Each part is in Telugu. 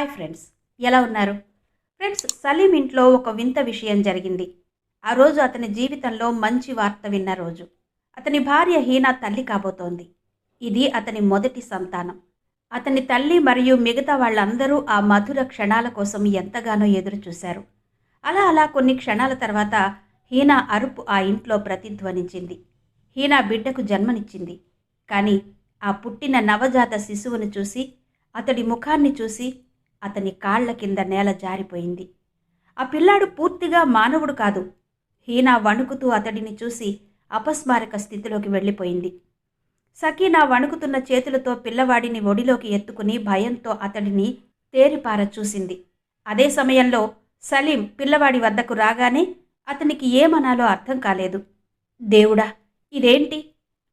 Hi friends. ఎలా ఉన్నారు? ఫ్రెండ్స్ సలీం ఇంట్లో ఒక వింత విషయం జరిగింది. ఆ రోజు అతని జీవితంలో మంచి వార్త విన్న రోజు. అతని భార్య హీనా తల్లి కాబోతోంది. ఇది అతని మొదటి సంతానం. అతని తల్లి మరియు మిగతా వాళ్ళందరూ ఆ మధుర క్షణాల కోసం ఎంతగానో ఎదురు చూశారు అలా అలా కొన్ని క్షణాల తర్వాత హీనా అరుపు ఆ ఇంట్లో ప్రతిధ్వనించింది. హీనా బిడ్డకు జన్మనిచ్చింది. కానీ ఆ పుట్టిన నవజాత శిశువును చూసి అతడి ముఖాన్ని చూసి అతని కాళ్ళ కింద నేల జారిపోయింది. ఆ పిల్లాడు పూర్తిగా మానవుడు కాదు. హీనా వణుకుతూ అతడిని చూసి అపస్మారక స్థితిలోకి వెళ్ళిపోయింది. సకీనా వణుకుతున్న చేతులతో పిల్లవాడిని ఒడిలోకి ఎత్తుకుని భయంతో అతడిని తేరిపార చూసింది. అదే సమయంలో సలీం పిల్లవాడి వద్దకు రాగానే అతనికి ఏమనాలో అర్థం కాలేదు. దేవుడా ఇదేంటి?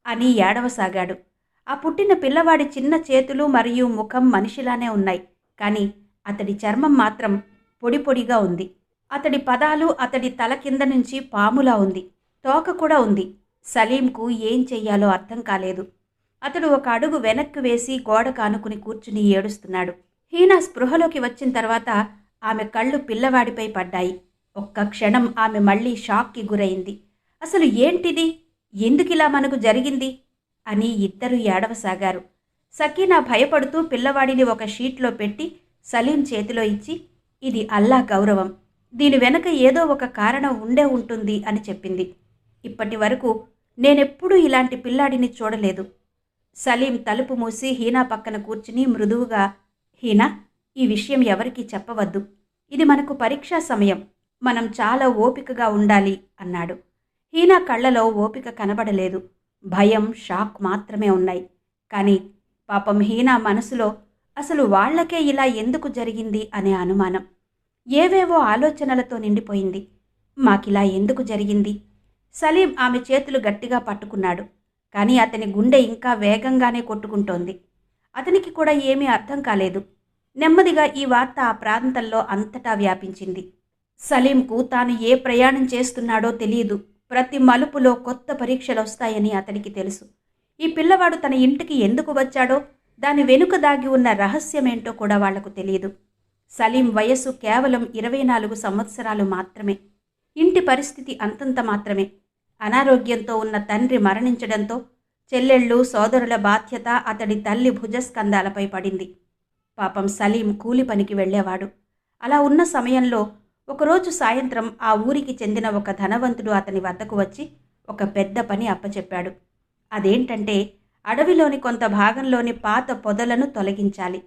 అని ఏడవసాగాడు. ఆ పుట్టిన పిల్లవాడి చిన్న చేతులు మరియు ముఖం మనిషిలానే ఉన్నాయి. కానీ అతడి చర్మం మాత్రం పొడి పొడిగా ఉంది. అతడి పదాలు అతడి తల కింద నుంచి పాములా ఉంది. తోక కూడా ఉంది. సలీంకు ఏం చెయ్యాలో అర్థం కాలేదు. అతడు ఒక అడుగు వెనక్కి వేసి గోడ కానుకుని కూర్చుని ఏడుస్తున్నాడు. హీనా స్పృహలోకి వచ్చిన తర్వాత ఆమె కళ్ళు పిల్లవాడిపై పడ్డాయి. ఒక్క క్షణం ఆమె మళ్ళీ షాక్కి గురైంది. అసలు ఏంటిది? ఎందుకిలా మనకు జరిగింది? అని ఇద్దరు ఏడవసాగారు. సకీనా భయపడుతూ పిల్లవాడిని ఒక షీట్లో పెట్టి సలీం చేతిలో ఇచ్చి ఇది అల్లా గౌరవం. దీని వెనక ఏదో ఒక కారణం ఉండే ఉంటుంది అని చెప్పింది. ఇప్పటి వరకు నేనెప్పుడూ ఇలాంటి పిల్లాడిని చూడలేదు. సలీం తలుపు మూసి హీనా పక్కన కూర్చుని మృదువుగా హీనా ఈ విషయం ఎవరికీ చెప్పవద్దు. ఇది మనకు పరీక్షా సమయం. మనం చాలా ఓపికగా ఉండాలి అన్నాడు. హీనా కళ్ళలో ఓపిక కనబడలేదు. భయం షాక్ మాత్రమే ఉన్నాయి. కానీ పాపం హీనా మనసులో అసలు వాళ్ళకే ఇలా ఎందుకు జరిగింది అనే అనుమానం. ఏవేవో ఆలోచనలతో నిండిపోయింది. మాకిలా ఎందుకు జరిగింది? సలీం ఆమె చేతులు గట్టిగా పట్టుకున్నాడు. కానీ అతని గుండె ఇంకా వేగంగానే కొట్టుకుంటోంది. అతనికి కూడా ఏమీ అర్థం కాలేదు. నెమ్మదిగా ఈ వార్త ఆ ప్రాంతంలో అంతటా వ్యాపించింది. సలీంకు తాను ఏ ప్రయాణం చేస్తున్నాడో తెలియదు. ప్రతి మలుపులో కొత్త పరీక్షలు వస్తాయని అతనికి తెలుసు. ఈ పిల్లవాడు తన ఇంటికి ఎందుకు వచ్చాడో దాని వెనుక దాగి ఉన్న రహస్యమేంటో కూడా వాళ్ళకు తెలియదు. సలీం వయస్సు కేవలం ఇరవై నాలుగు సంవత్సరాలు మాత్రమే. ఇంటి పరిస్థితి అంతంత మాత్రమే. అనారోగ్యంతో ఉన్న తండ్రి మరణించడంతో చెల్లెళ్ళు సోదరుల బాధ్యత అతడి తల్లి భుజస్కంధాలపై పడింది. పాపం సలీం కూలి పనికి వెళ్ళేవాడు. అలా ఉన్న సమయంలో ఒకరోజు సాయంత్రం ఆ ఊరికి చెందిన ఒక ధనవంతుడు అతని వద్దకు వచ్చి ఒక పెద్ద పని అప్పచెప్పాడు. అదేంటంటే అడవిలోని కొంత భాగంలోని పాత పొదలను తొలగించాలి.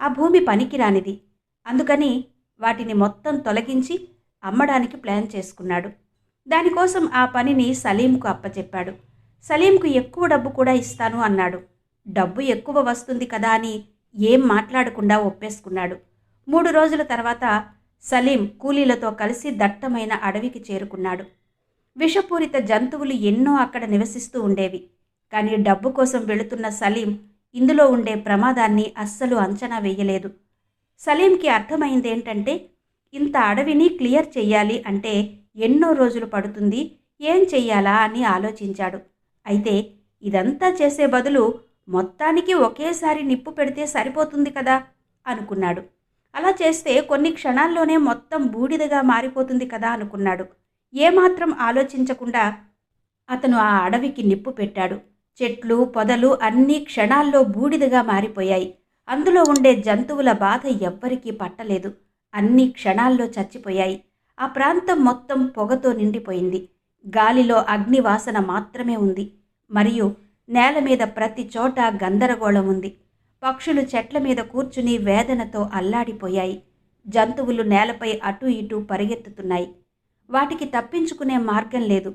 ఆ భూమి పనికిరానిది. అందుకని వాటిని మొత్తం తొలగించి అమ్మడానికి ప్లాన్ చేసుకున్నాడు. దానికోసం ఆ పనిని సలీంకు అప్పచెప్పాడు. సలీంకు ఎక్కువ డబ్బు కూడా ఇస్తాను అన్నాడు. డబ్బు ఎక్కువ వస్తుంది కదా అని ఏం మాట్లాడకుండా ఒప్పేసుకున్నాడు. మూడు రోజుల తర్వాత సలీం కూలీలతో కలిసి దట్టమైన అడవికి చేరుకున్నాడు. విషపూరిత జంతువులు ఎన్నో అక్కడ నివసిస్తూ ఉండేవి. కానీ డబ్బు కోసం వెళుతున్న సలీం ఇందులో ఉండే ప్రమాదాన్ని అస్సలు అంచనా వేయలేదు. సలీంకి అర్థమైందేంటంటే ఇంత అడవిని క్లియర్ చెయ్యాలి అంటే ఎన్నో రోజులు పడుతుంది ఏం చెయ్యాలా అని ఆలోచించాడు. అయితే ఇదంతా చేసే బదులు మొత్తానికి ఒకేసారి నిప్పు పెడితే సరిపోతుంది కదా అనుకున్నాడు. అలా చేస్తే కొన్ని క్షణాల్లోనే మొత్తం బూడిదగా మారిపోతుంది కదా అనుకున్నాడు. ఏమాత్రం ఆలోచించకుండా అతను ఆ అడవికి నిప్పు పెట్టాడు. చెట్లు పొదలు అన్నీ క్షణాల్లో బూడిదగా మారిపోయాయి. అందులో ఉండే జంతువుల బాధ ఎవ్వరికీ పట్టలేదు. అన్ని క్షణాల్లో చచ్చిపోయాయి. ఆ ప్రాంతం మొత్తం పొగతో నిండిపోయింది. గాలిలో అగ్నివాసన మాత్రమే ఉంది. మరియు నేల మీద ప్రతి చోట గందరగోళం ఉంది. పక్షులు చెట్ల మీద కూర్చుని వేదనతో అల్లాడిపోయాయి. జంతువులు నేలపై అటు ఇటు పరిగెత్తుతున్నాయి. వాటికి తప్పించుకునే మార్గం లేదు.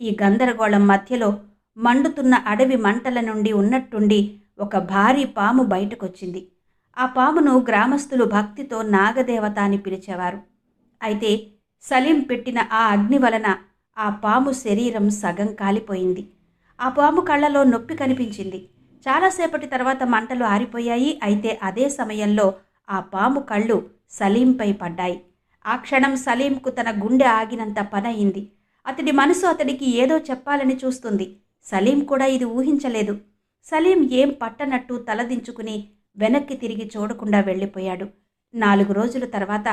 ఈ గందరగోళం మధ్యలో మండుతున్న అడవి మంటల నుండి ఉన్నట్టుండి ఒక భారీ పాము బయటకొచ్చింది. ఆ పామును గ్రామస్తులు భక్తితో నాగదేవత అని పిలిచేవారు. అయితే సలీం పెట్టిన ఆ అగ్ని వలన ఆ పాము శరీరం సగం కాలిపోయింది. ఆ పాము కళ్ళలో నొప్పి కనిపించింది. చాలాసేపటి తర్వాత మంటలు ఆరిపోయాయి. అయితే అదే సమయంలో ఆ పాము కళ్ళు సలీంపై పడ్డాయి. ఆ క్షణం సలీంకు తన గుండె ఆగినంత పనయింది. అతడి మనసు అతడికి ఏదో చెప్పాలని చూస్తుంది. సలీం కూడా ఇది ఊహించలేదు. సలీం ఏం పట్టనట్టు తలదించుకుని వెనక్కి తిరిగి చూడకుండా వెళ్ళిపోయాడు. నాలుగు రోజుల తర్వాత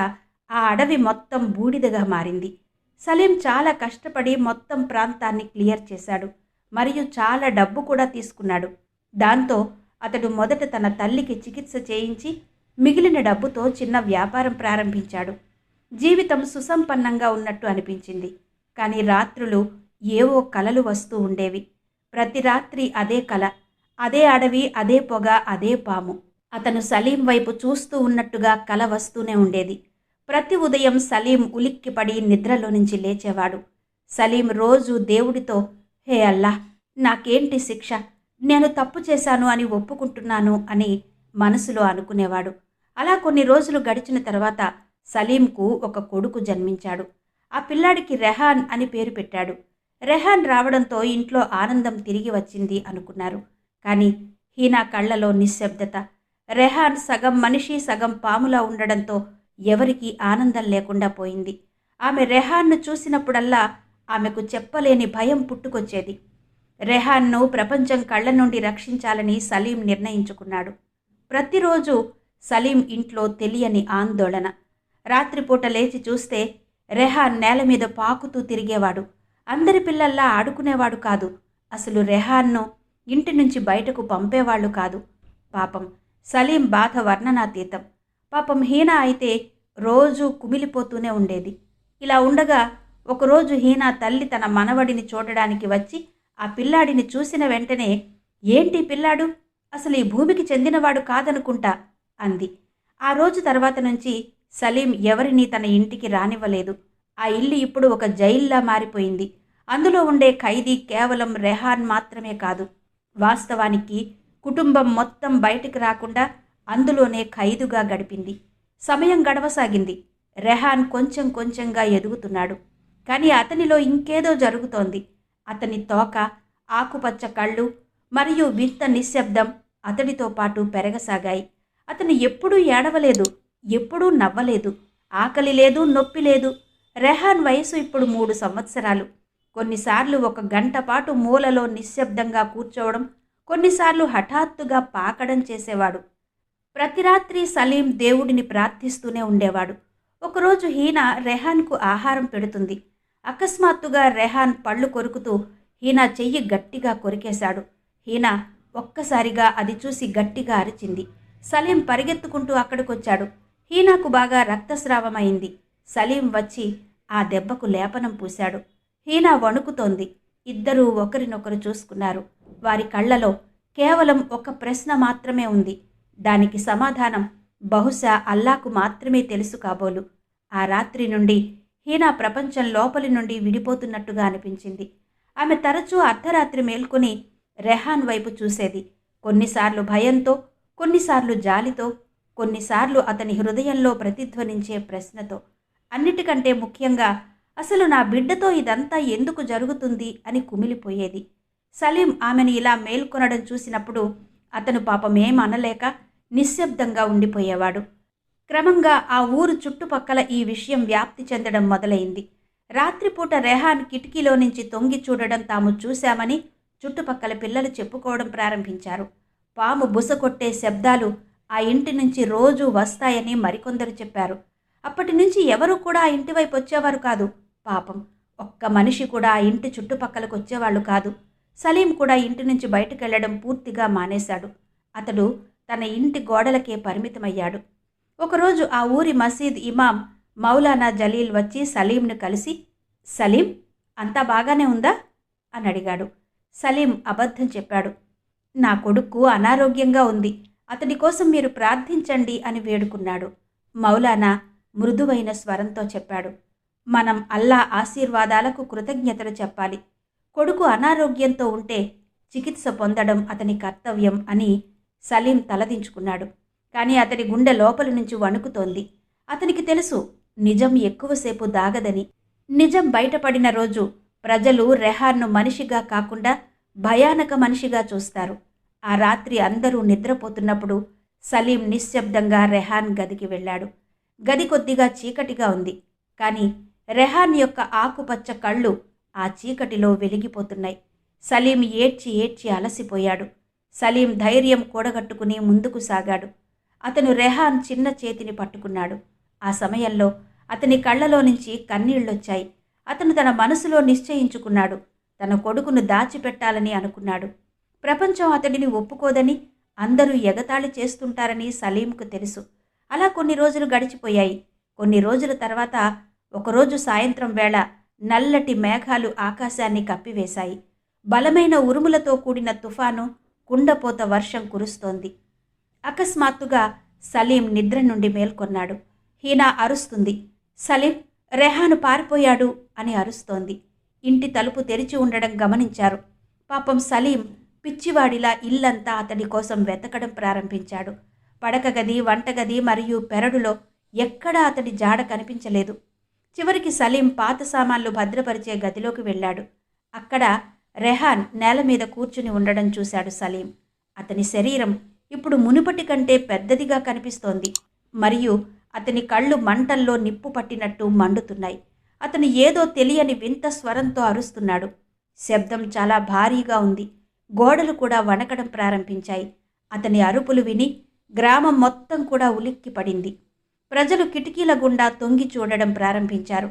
ఆ అడవి మొత్తం బూడిదగా మారింది. సలీం చాలా కష్టపడి మొత్తం ప్రాంతాన్ని క్లియర్ చేశాడు. మరియు చాలా డబ్బు కూడా తీసుకున్నాడు. దాంతో అతడు మొదట తన తల్లికి చికిత్స చేయించి మిగిలిన డబ్బుతో చిన్న వ్యాపారం ప్రారంభించాడు. జీవితం సుసంపన్నంగా ఉన్నట్టు అనిపించింది. కానీ రాత్రులు ఏవో కలలు వస్తూ ఉండేవి. ప్రతి రాత్రి అదే కల అదే అడవి అదే పొగ అదే పాము. అతను సలీం వైపు చూస్తూ ఉన్నట్టుగా కల వస్తూనే ఉండేది. ప్రతి ఉదయం సలీం ఉలిక్కిపడి నిద్రలో నుంచి లేచేవాడు. సలీం రోజు దేవుడితో హే అల్లా నాకేంటి శిక్ష? నేను తప్పు చేశాను అని ఒప్పుకుంటున్నాను అని మనసులో అనుకునేవాడు. అలా కొన్ని రోజులు గడిచిన తర్వాత సలీంకు ఒక కొడుకు జన్మించాడు. ఆ పిల్లాడికి రెహాన్ అని పేరు పెట్టాడు. రెహాన్ రావడంతో ఇంట్లో ఆనందం తిరిగి వచ్చింది అనుకున్నారు. కానీ హీనా కళ్ళలో నిశ్శబ్దత రెహాన్ సగం మనిషి సగం పాములా ఉండడంతో ఎవరికీ ఆనందం లేకుండా పోయింది. ఆమె రెహాన్ను చూసినప్పుడల్లా ఆమెకు చెప్పలేని భయం పుట్టుకొచ్చేది. రెహాన్ను ప్రపంచం కళ్ళ నుండి రక్షించాలని సలీం నిర్ణయించుకున్నాడు. ప్రతిరోజు సలీం ఇంట్లో తెలియని ఆందోళన. రాత్రిపూట లేచి చూస్తే రెహాన్ నేల మీద పాకుతూ తిరిగేవాడు. అందరి పిల్లల్లా ఆడుకునేవాడు కాదు. అసలు రెహాన్ను ఇంటి నుంచి బయటకు పంపేవాళ్ళు కాదు. పాపం సలీం బాధ వర్ణనాతీతం. పాపం హీనా అయితే రోజు కుమిలిపోతూనే ఉండేది. ఇలా ఉండగా ఒకరోజు హీనా తల్లి తన మనవడిని చూడడానికి వచ్చి ఆ పిల్లాడిని చూసిన వెంటనే ఏంటి పిల్లాడు? అసలు ఈ భూమికి చెందినవాడు కాదనుకుంటా? అంది. ఆ రోజు తర్వాత నుంచి సలీం ఎవరినీ తన ఇంటికి రానివ్వలేదు. ఆ ఇల్లు ఇప్పుడు ఒక జైల్లా మారిపోయింది. అందులో ఉండే ఖైదీ కేవలం రెహాన్ మాత్రమే కాదు వాస్తవానికి కుటుంబం మొత్తం బయటికి రాకుండా అందులోనే ఖైదుగా గడిపింది. సమయం గడవసాగింది. రెహాన్ కొంచెం కొంచెంగా ఎదుగుతున్నాడు. కానీ అతనిలో ఇంకేదో జరుగుతోంది. అతని తోక ఆకుపచ్చ కళ్ళు మరియు వింత నిశ్శబ్దం అతడితో పాటు పెరగసాగాయి. అతను ఎప్పుడూ ఏడవలేదు ఎప్పుడూ నవ్వలేదు ఆకలి లేదు నొప్పి లేదు. రెహాన్ వయసు ఇప్పుడు మూడు సంవత్సరాలు. కొన్నిసార్లు ఒక గంట పాటు మూలలో నిశ్శబ్దంగా కూర్చోవడం కొన్నిసార్లు హఠాత్తుగా పాకడం చేసేవాడు. ప్రతి రాత్రి సలీం దేవుడిని ప్రార్థిస్తూనే ఉండేవాడు. ఒకరోజు హీనా రెహాన్కు ఆహారం పెడుతుంది. అకస్మాత్తుగా రెహాన్ పళ్ళు కొరుకుతూ హీనా చెయ్యి గట్టిగా కొరికేశాడు. హీనా ఒక్కసారిగా అది చూసి గట్టిగా అరిచింది. సలీం పరిగెత్తుకుంటూ అక్కడికొచ్చాడు. హీనాకు బాగా రక్తస్రావమైంది. సలీం వచ్చి ఆ దెబ్బకు లేపనం పూశాడు. హీనా వణుకుతోంది. ఇద్దరూ ఒకరినొకరు చూసుకున్నారు. వారి కళ్ళలో కేవలం ఒక ప్రశ్న మాత్రమే ఉంది. దానికి సమాధానం బహుశా అల్లాకు మాత్రమే తెలుసు కాబోలు. ఆ రాత్రి నుండి హీనా ప్రపంచం లోపలి నుండి విడిపోతున్నట్టుగా అనిపించింది. ఆమె తరచూ అర్ధరాత్రి మేల్కొని రెహాన్ వైపు చూసేది. కొన్నిసార్లు భయంతో కొన్నిసార్లు జాలితో కొన్నిసార్లు అతని హృదయంలో ప్రతిధ్వనించే ప్రశ్నతో. అన్నిటికంటే ముఖ్యంగా అసలు నా బిడ్డతో ఇదంతా ఎందుకు జరుగుతుంది అని కుమిలిపోయేది. సలీం ఆమెను ఇలా మేల్కొనడం చూసినప్పుడు అతను పాపమేం అనలేక నిశ్శబ్దంగా ఉండిపోయేవాడు. క్రమంగా ఆ ఊరు చుట్టుపక్కల ఈ విషయం వ్యాప్తి చెందడం మొదలైంది. రాత్రిపూట రెహాన్ కిటికీలో నుంచి తొంగి చూడడం తాము చూశామని చుట్టుపక్కల పిల్లలు చెప్పుకోవడం ప్రారంభించారు. పాము బుస కొట్టే శబ్దాలు ఆ ఇంటి నుంచి రోజూ వస్తాయని మరికొందరు చెప్పారు. అప్పటి నుంచి ఎవరూ కూడా ఆ ఇంటి వైపు వచ్చేవారు కాదు. పాపం. ఒక్క మనిషి కూడా ఆ ఇంటి చుట్టుపక్కలకు వచ్చేవాళ్ళు కాదు. సలీం కూడా ఇంటి నుంచి బయటకు వెళ్ళడం పూర్తిగా మానేశాడు. అతడు తన ఇంటి గోడలకే పరిమితమయ్యాడు. ఒకరోజు ఆ ఊరి మసీద్ ఇమాం మౌలానా జలీల్ వచ్చి సలీంను కలిసి సలీం అంతా బాగానే ఉందా? అని అడిగాడు. సలీం అబద్ధం చెప్పాడు. నా కొడుకు అనారోగ్యంగా ఉంది. అతడి కోసం మీరు ప్రార్థించండి అని వేడుకున్నాడు. మౌలానా మృదువైన స్వరంతో చెప్పాడు. మనం అల్లా ఆశీర్వాదాలకు కృతజ్ఞతలు చెప్పాలి. కొడుకు అనారోగ్యంతో ఉంటే చికిత్స పొందడం అతని కర్తవ్యం అని సలీం తలదించుకున్నాడు. కానీ అతడి గుండె లోపలి నుంచి వణుకుతోంది. అతనికి తెలుసు నిజం ఎక్కువసేపు దాగదని. నిజం బయటపడిన రోజు ప్రజలు రెహాన్ను మనిషిగా కాకుండా భయానక మనిషిగా చూస్తారు. ఆ రాత్రి అందరూ నిద్రపోతున్నప్పుడు సలీం నిశ్శబ్దంగా రెహాన్ గదికి వెళ్ళాడు. గది కొద్దిగా చీకటిగా ఉంది. కానీ రెహాన్ యొక్క ఆకుపచ్చ కళ్ళు ఆ చీకటిలో వెలిగిపోతున్నాయి. సలీం ఏడ్చి ఏడ్చి అలసిపోయాడు. సలీం ధైర్యం కూడగట్టుకుని ముందుకు సాగాడు. అతను రెహాన్ చిన్న చేతిని పట్టుకున్నాడు. ఆ సమయంలో అతని కళ్ళలో నుంచి కన్నీళ్ళొచ్చాయి. అతను తన మనసులో నిశ్చయించుకున్నాడు. తన కొడుకును దాచిపెట్టాలని అనుకున్నాడు. ప్రపంచం అతడిని ఒప్పుకోదని అందరూ ఎగతాళి చేస్తుంటారని సలీంకు తెలుసు. అలా కొన్ని రోజులు గడిచిపోయాయి. కొన్ని రోజుల తర్వాత ఒకరోజు సాయంత్రం వేళ నల్లటి మేఘాలు ఆకాశాన్ని కప్పివేశాయి. బలమైన ఉరుములతో కూడిన తుఫాను కుండపోత వర్షం కురుస్తోంది. అకస్మాత్తుగా సలీం నిద్ర నుండి మేల్కొన్నాడు. హీనా అరుస్తుంది. సలీం రెహాను పారిపోయాడు అని అరుస్తోంది. ఇంటి తలుపు తెరిచి ఉండడం గమనించారు. పాపం సలీం పిచ్చివాడిలా ఇల్లంతా అతడి కోసం వెతకడం ప్రారంభించాడు. పడక గది వంటగది మరియు పెరడులో ఎక్కడా అతడి జాడ కనిపించలేదు. చివరికి సలీం పాత సామాన్లు భద్రపరిచే గదిలోకి వెళ్ళాడు. అక్కడ రెహాన్ నేల మీద కూర్చుని ఉండడం చూశాడు సలీం. అతని శరీరం ఇప్పుడు మునుపటి కంటే పెద్దదిగా కనిపిస్తోంది. మరియు అతని కళ్ళు మంటల్లో నిప్పు పట్టినట్టు మండుతున్నాయి. అతను ఏదో తెలియని వింత స్వరంతో అరుస్తున్నాడు. శబ్దం చాలా భారీగా ఉంది. గోడలు కూడా వణకడం ప్రారంభించాయి. అతని అరుపులు విని గ్రామం మొత్తం కూడా ఉలిక్కి పడింది ప్రజలు కిటికీల గుండా తొంగి చూడడం ప్రారంభించారు.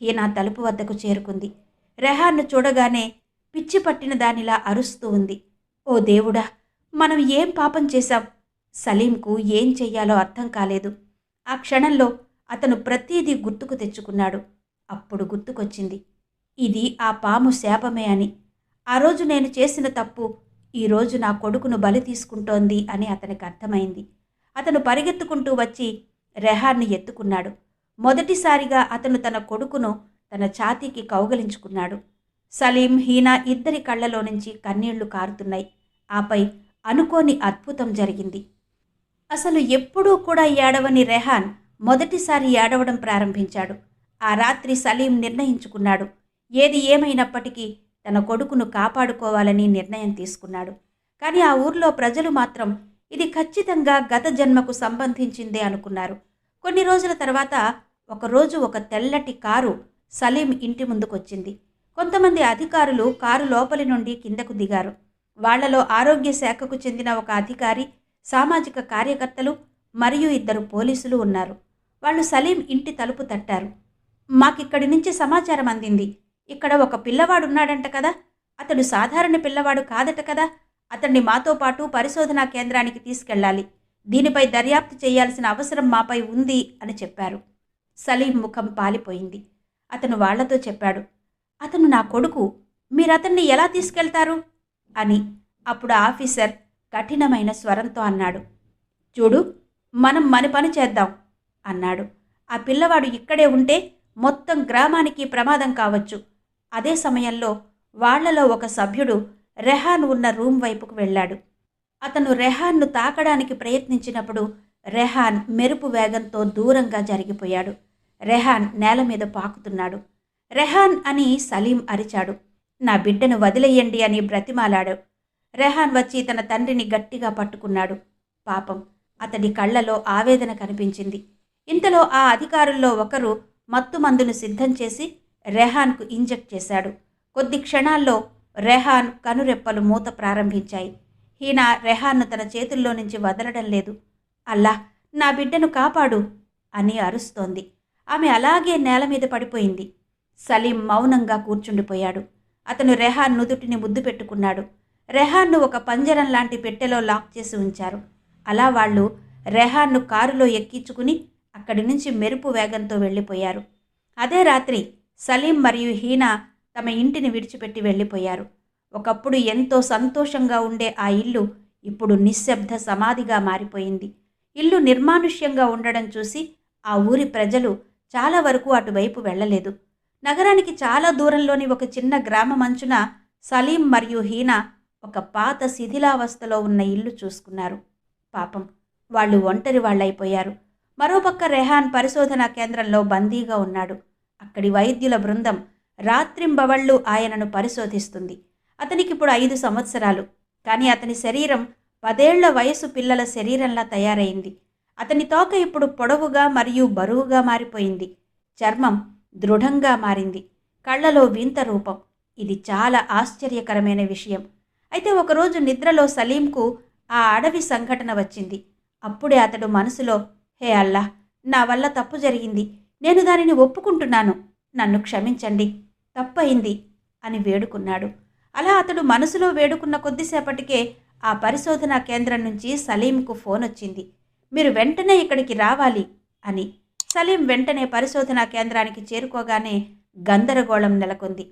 హీనా తలుపు వద్దకు చేరుకుంది. రెహాన్ను చూడగానే పిచ్చి పట్టిన దానిలా అరుస్తూ ఉంది. ఓ దేవుడా మనం ఏం పాపం చేశాం? సలీంకు ఏం చెయ్యాలో అర్థం కాలేదు. ఆ క్షణంలో అతను ప్రతీదీ గుర్తుకు తెచ్చుకున్నాడు. అప్పుడు గుర్తుకొచ్చింది. ఇది ఆ పాము శాపమే అని. ఆ రోజు నేను చేసిన తప్పు ఈరోజు నా కొడుకును బలి తీసుకుంటోంది అని అతనికి అర్థమైంది. అతను పరిగెత్తుకుంటూ వచ్చి రెహాన్ని ఎత్తుకున్నాడు. మొదటిసారిగా అతను తన కొడుకును తన ఛాతీకి కౌగలించుకున్నాడు. సలీం హీనా ఇద్దరి కళ్ళలో నుంచి కన్నీళ్ళు కారుతున్నాయి. ఆపై అనుకోని అద్భుతం జరిగింది. అసలు ఎప్పుడూ కూడా ఏడవని రెహాన్ మొదటిసారి ఏడవడం ప్రారంభించాడు. ఆ రాత్రి సలీం నిర్ణయించుకున్నాడు. ఏది ఏమైనప్పటికీ తన కొడుకును కాపాడుకోవాలని నిర్ణయం తీసుకున్నాడు. కానీ ఆ ఊర్లో ప్రజలు మాత్రం ఇది ఖచ్చితంగా గత జన్మకు సంబంధించిందే అనుకున్నారు. కొన్ని రోజుల తర్వాత ఒకరోజు ఒక తెల్లటి కారు సలీం ఇంటి ముందుకొచ్చింది. కొంతమంది అధికారులు కారు లోపలి నుండి కిందకు దిగారు. వాళ్ళలో ఆరోగ్య శాఖకు చెందిన ఒక అధికారి సామాజిక కార్యకర్తలు మరియు ఇద్దరు పోలీసులు ఉన్నారు. వాళ్ళు సలీం ఇంటి తలుపు తట్టారు. మాకిక్కడి నుంచి సమాచారం అందింది. ఇక్కడ ఒక పిల్లవాడున్నాడంట కదా. అతడు సాధారణ పిల్లవాడు కాదట కదా. అతన్ని మాతో పాటు పరిశోధనా కేంద్రానికి తీసుకెళ్ళాలి. దీనిపై దర్యాప్తు చేయాల్సిన అవసరం మాపై ఉంది అని చెప్పారు. సలీం ముఖం పాలిపోయింది. అతను వాళ్ళతో చెప్పాడు అతను నా కొడుకు మీరతన్ని ఎలా తీసుకెళ్తారు? అని అప్పుడు ఆఫీసర్ కఠినమైన స్వరంతో అన్నాడు చూడు మనం మన పని చేద్దాం అన్నాడు. ఆ పిల్లవాడు ఇక్కడే ఉంటే మొత్తం గ్రామానికి ప్రమాదం కావచ్చు. అదే సమయంలో వాళ్ళలో ఒక సభ్యుడు రెహాన్ ఉన్న రూమ్ వైపుకు వెళ్ళాడు. అతను రెహాన్ను తాకడానికి ప్రయత్నించినప్పుడు రెహాన్ మెరుపు వేగంతో దూరంగా జరిగిపోయాడు. రెహాన్ నేల మీద పాకుతున్నాడు. రెహాన్ అని సలీం అరిచాడు. నా బిడ్డను వదిలేయండి అని బ్రతిమాలాడు. రెహాన్ వచ్చి తన తండ్రిని గట్టిగా పట్టుకున్నాడు. పాపం అతడి కళ్ళలో ఆవేదన కనిపించింది. ఇంతలో ఆ అధికారుల్లో ఒకరు మత్తుమందును సిద్ధం చేసి రెహాన్కు ఇంజెక్ట్ చేశాడు. కొద్ది క్షణాల్లో రెహాన్ కనురెప్పలు మూత ప్రారంభించాయి. హీనా రెహాన్ను తన చేతుల్లో నుంచి వదలడం లేదు. అల్లా నా బిడ్డను కాపాడు అని అరుస్తోంది. ఆమె అలాగే నేల మీద పడిపోయింది. సలీం మౌనంగా కూర్చుండిపోయాడు. అతను రెహాన్ నుదుటిని ముద్దు పెట్టుకున్నాడు. రెహాన్ను ఒక పంజరం లాంటి పెట్టెలో లాక్ చేసి ఉంచారు. అలా వాళ్ళు రెహాన్ను కారులో ఎక్కించుకుని అక్కడి నుంచి మెరుపు వేగంతో వెళ్ళిపోయారు. అదే రాత్రి సలీం మరియు హీనా తమ ఇంటిని విడిచిపెట్టి వెళ్ళిపోయారు. ఒకప్పుడు ఎంతో సంతోషంగా ఉండే ఆ ఇల్లు ఇప్పుడు నిశ్శబ్ద సమాధిగా మారిపోయింది. ఇల్లు నిర్మానుష్యంగా ఉండడం చూసి ఆ ఊరి ప్రజలు చాలా వరకు అటువైపు వెళ్ళలేదు. నగరానికి చాలా దూరంలోని ఒక చిన్న గ్రామమంచున సలీం మరియు హీనా ఒక పాత శిథిలావస్థలో ఉన్న ఇల్లు చూసుకున్నారు. పాపం వాళ్ళు ఒంటరి వాళ్ళైపోయారు. మరోపక్క రెహాన్ పరిశోధనా కేంద్రంలో బందీగా ఉన్నాడు. అక్కడి వైద్యుల బృందం రాత్రింబవళ్ళు ఆయనను పరిశోధిస్తుంది. అతనికి ఇప్పుడు ఐదు సంవత్సరాలు. కానీ అతని శరీరం పదేళ్ళ వయసు పిల్లల శరీరంలా తయారైంది. అతని తోక ఇప్పుడు పొడవుగా మరియు బరువుగా మారిపోయింది. చర్మం దృఢంగా మారింది. కళ్ళలో వింత రూపం. ఇది చాలా ఆశ్చర్యకరమైన విషయం. అయితే ఒకరోజు నిద్రలో సలీంకు ఆ అడవి సంఘటన వచ్చింది. అప్పుడే అతడు మనసులో హే అల్లా నా వల్ల తప్పు జరిగింది. నేను దానిని ఒప్పుకుంటున్నాను. నన్ను క్షమించండి. తప్పయింది అని వేడుకున్నాడు. అలా అతడు మనసులో వేడుకున్న కొద్దిసేపటికే ఆ పరిశోధనా కేంద్రం నుంచి సలీంకు ఫోన్ వచ్చింది. మీరు వెంటనే ఇక్కడికి రావాలి అని. సలీం వెంటనే పరిశోధనా కేంద్రానికి చేరుకోగానే గందరగోళం నెలకొంది.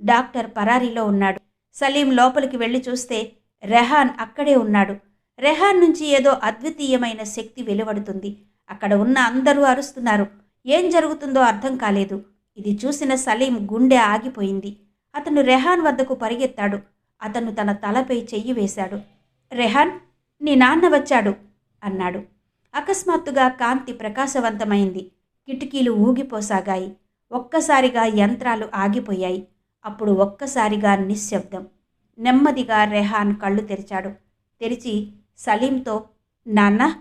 డాక్టర్ పరారీలో ఉన్నాడు. సలీం లోపలికి వెళ్ళి చూస్తే రెహాన్ అక్కడే ఉన్నాడు. రెహాన్ నుంచి ఏదో అద్వితీయమైన శక్తి వెలువడుతుంది. అక్కడ ఉన్న అందరూ అరుస్తున్నారు. ఏం జరుగుతుందో అర్థం కాలేదు. ఇది చూసిన సలీం గుండె ఆగిపోయింది. అతను రెహాన్ వద్దకు పరిగెత్తాడు. అతను తన తలపై చెయ్యి వేశాడు. రెహాన్ నీ నాన్న వచ్చాడు అన్నాడు. అకస్మాత్తుగా కాంతి ప్రకాశవంతమైంది. కిటికీలు ఊగిపోసాగాయి. ఒక్కసారిగా యంత్రాలు ఆగిపోయాయి. అప్పుడు ఒక్కసారిగా నిశ్శబ్దం. నెమ్మదిగా రెహాన్ కళ్ళు తెరిచాడు. తెరిచి సలీంతో నాన్న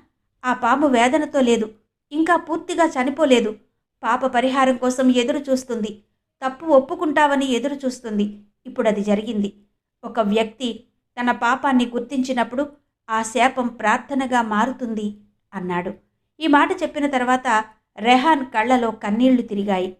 ఆ పాము వేదనతో లేదు. ఇంకా పూర్తిగా చనిపోలేదు. పాప పరిహారం కోసం ఎదురు చూస్తుంది తప్పు ఒప్పుకుంటావని ఎదురు చూస్తుంది. ఇప్పుడు అది జరిగింది. ఒక వ్యక్తి తన పాపాన్ని గుర్తించినప్పుడు ఆ శాపం ప్రార్థనగా మారుతుంది అన్నాడు. ఈ మాట చెప్పిన తర్వాత రెహాన్ కళ్ళలో కన్నీళ్ళు తిరిగాయి.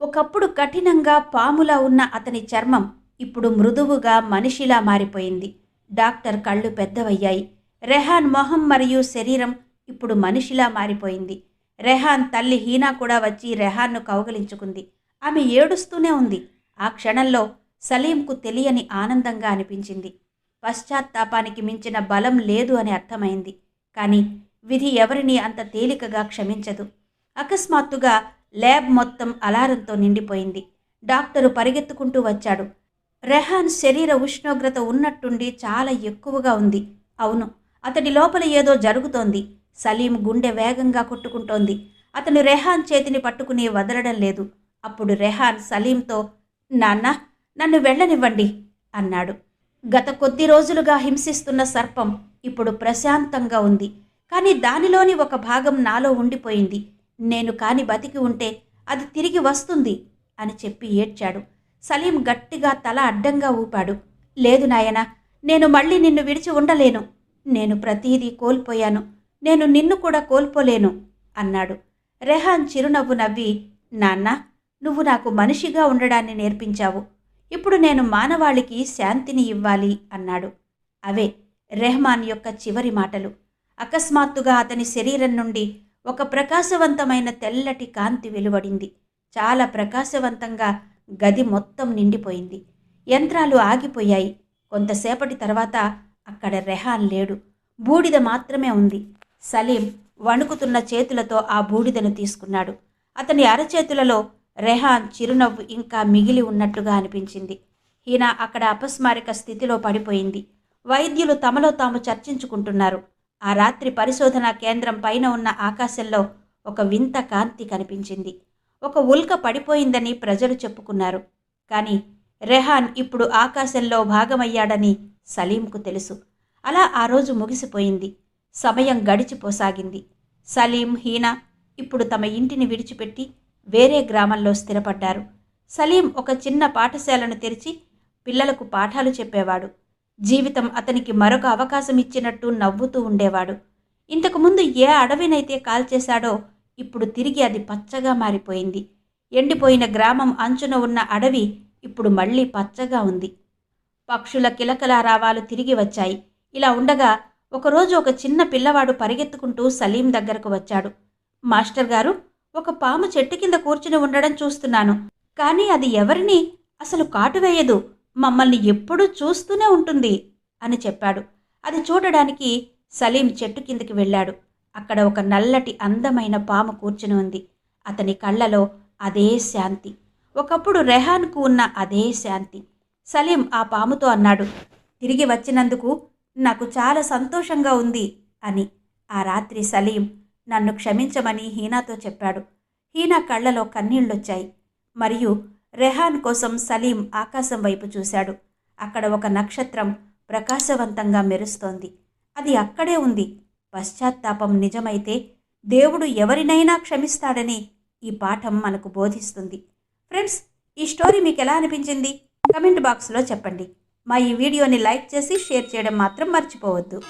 ఒకప్పుడు కఠినంగా పాములా ఉన్న అతని చర్మం ఇప్పుడు మృదువుగా మనిషిలా మారిపోయింది. డాక్టర్ కళ్ళు పెద్దవయ్యాయి. రెహాన్ మొహం మరియు శరీరం ఇప్పుడు మనిషిలా మారిపోయింది. రెహాన్ తల్లి హీనా కూడా వచ్చి రెహాన్ను కౌగలించుకుంది. ఆమె ఏడుస్తూనే ఉంది. ఆ క్షణంలో సలీంకు తెలియని ఆనందంగా అనిపించింది. పశ్చాత్తాపానికి మించిన బలం లేదు అని అర్థమైంది. కానీ విధి ఎవరిని అంత తేలికగా క్షమించదు. అకస్మాత్తుగా ల్యాబ్ మొత్తం అలారంతో నిండిపోయింది. డాక్టరు పరిగెత్తుకుంటూ వచ్చాడు. రెహాన్ శరీర ఉష్ణోగ్రత ఉన్నట్టుండి చాలా ఎక్కువగా ఉంది. అవును అతడి లోపల ఏదో జరుగుతోంది. సలీం గుండె వేగంగా కొట్టుకుంటోంది. అతను రెహాన్ చేతిని పట్టుకుని వదలడం లేదు. అప్పుడు రెహాన్ సలీంతో నాన్న నన్ను వెళ్ళనివ్వండి అన్నాడు. గత కొద్ది రోజులుగా హింసిస్తున్న సర్పం ఇప్పుడు ప్రశాంతంగా ఉంది. కానీ దానిలోని ఒక భాగం నాలో ఉండిపోయింది. నేను కాని బతికి ఉంటే అది తిరిగి వస్తుంది అని చెప్పి ఏడ్చాడు. సలీం గట్టిగా తల అడ్డంగా ఊపాడు. లేదు నాయనా నేను మళ్ళీ నిన్ను విడిచి ఉండలేను. నేను ప్రతీదీ కోల్పోయాను. నేను నిన్ను కూడా కోల్పోలేను అన్నాడు. రెహాన్ చిరునవ్వు నవ్వి నాన్నా నువ్వు నాకు మనిషిగా ఉండడాన్ని నేర్పించావు. ఇప్పుడు నేను మానవాళికి శాంతిని ఇవ్వాలి అన్నాడు. అవే రెహమాన్ యొక్క చివరి మాటలు. అకస్మాత్తుగా అతని శరీరం నుండి ఒక ప్రకాశవంతమైన తెల్లటి కాంతి వెలువడింది. చాలా ప్రకాశవంతంగా గది మొత్తం నిండిపోయింది. యంత్రాలు ఆగిపోయాయి. కొంతసేపటి తర్వాత అక్కడ రెహాన్ లేడు. బూడిద మాత్రమే ఉంది. సలీం వణుకుతున్న చేతులతో ఆ బూడిదను తీసుకున్నాడు. అతని అరచేతులలో రెహాన్ చిరునవ్వు ఇంకా మిగిలి ఉన్నట్టుగా అనిపించింది. హీనా అక్కడ అపస్మారక స్థితిలో పడిపోయింది. వైద్యులు తమలో తాము చర్చించుకుంటున్నారు. ఆ రాత్రి పరిశోధనా కేంద్రం పైన ఉన్న ఆకాశంలో ఒక వింత కాంతి కనిపించింది. ఒక ఉల్క పడిపోయిందని ప్రజలు చెప్పుకున్నారు. కానీ రెహాన్ ఇప్పుడు ఆకాశంలో భాగమయ్యాడని సలీంకు తెలుసు. అలా ఆ రోజు ముగిసిపోయింది. సమయం గడిచిపోసాగింది. సలీం హీనా ఇప్పుడు తమ ఇంటిని విడిచిపెట్టి వేరే గ్రామంలో స్థిరపడ్డారు. సలీం ఒక చిన్న పాఠశాలను తెరిచి పిల్లలకు పాఠాలు చెప్పేవాడు. జీవితం అతనికి మరొక అవకాశం ఇచ్చినట్టు నవ్వుతూ ఉండేవాడు. ఇంతకుముందు ఏ అడవినైతే కాల్చేశాడో ఇప్పుడు తిరిగి అది పచ్చగా మారిపోయింది. ఎండిపోయిన గ్రామం అంచున ఉన్న అడవి ఇప్పుడు మళ్ళీ పచ్చగా ఉంది. పక్షుల కిలకలారావాలు తిరిగి వచ్చాయి. ఇలా ఉండగా ఒకరోజు ఒక చిన్న పిల్లవాడు పరిగెత్తుకుంటూ సలీం దగ్గరకు వచ్చాడు. మాస్టర్ గారు ఒక పాము చెట్టు కింద కూర్చుని ఉండడం చూస్తున్నాను. కానీ అది ఎవరిని? అసలు కాటు వేయదు. మమ్మల్ని ఎప్పుడూ చూస్తూనే ఉంటుంది అని చెప్పాడు. అది చూడడానికి సలీం చెట్టు కిందకి వెళ్ళాడు. అక్కడ ఒక నల్లటి అందమైన పాము కూర్చుని ఉంది. అతని కళ్ళలో అదే శాంతి. ఒకప్పుడు రెహాన్కు ఉన్న అదే శాంతి. సలీం ఆ పాముతో అన్నాడు తిరిగి వచ్చినందుకు నాకు చాలా సంతోషంగా ఉంది అని. ఆ రాత్రి సలీం నన్ను క్షమించమని హీనాతో చెప్పాడు. హీనా కళ్ళలో కన్నీళ్ళొచ్చాయి మరియు రెహాన్ కోసం సలీం ఆకాశం వైపు చూశాడు. అక్కడ ఒక నక్షత్రం ప్రకాశవంతంగా మెరుస్తోంది. అది అక్కడే ఉంది. పశ్చాత్తాపం నిజమైతే దేవుడు ఎవరినైనా క్షమిస్తాడని ఈ పాఠం మనకు బోధిస్తుంది. ఫ్రెండ్స్ ఈ స్టోరీ మీకు ఎలా అనిపించింది? కమెంట్ బాక్స్లో చెప్పండి. మా ఈ వీడియోని లైక్ చేసి షేర్ చేయడం మాత్రం మర్చిపోవద్దు.